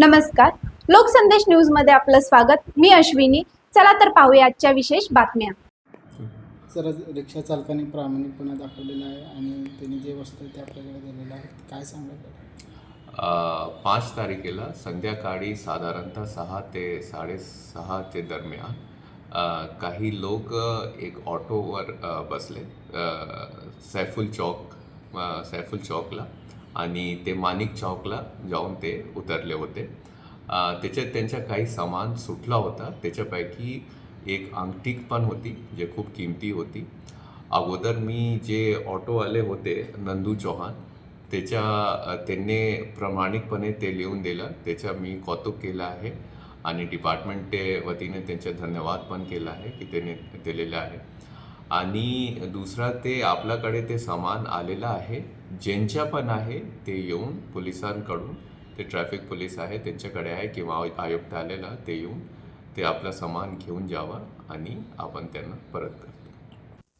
नमस्कार. लोकसंदेश न्यूजमध्ये आपलं स्वागत. मी अश्विनी. चला तर पाहूया आजच्या विशेष बातम्या. सर आज रिक्षा चालकाने प्रामाणिकपणा दाखवलेला आहे आणि त्यांनी जे वस्तू आहे ते आपल्याकडे दिलेलं आहे काय अ, पाच तारखेला संध्याकाळी साधारणतः सहा ते साडेसहाचे दरम्यान काही लोक एक ऑटोवर बसले. सैफुल चौक सैफुल चौकला. आणि ते माणिक चौकला जाऊन ते उतरले होते. त्याच्यात त्यांचा काही सामान सुटला होता. त्याच्यापैकी एक अंगठीक पण होती जे खूप किमती होती. अगोदर मी जे ऑटोवाले होते नंदू चौहान त्याच्या त्यांनी प्रामाणिकपणे ते लिहून दिलं. त्याचा मी कौतुक केलं आहे आणि डिपार्टमेंटचे वतीने त्यांचे धन्यवाद पण केला आहे की त्याने दिलेलं आहे. आणि दुसरा ते आपल्याकडे ते सामान आलेलं आहे. ज्यांच्या पण आहे ते येऊन पोलिसांकडून ते ट्रॅफिक पोलीस आहे त्यांच्याकडे आहे किंवा आयुक्त आलेला ते येऊन ते आपलं सामान घेऊन जावं आणि आपण त्यांना परत करतो.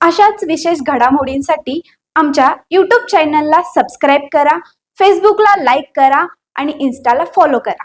अशाच विशेष घडामोडींसाठी आमच्या यूट्यूब चॅनलला सबस्क्राईब करा फेसबुकला लाईक करा आणि इन्स्टाला फॉलो करा.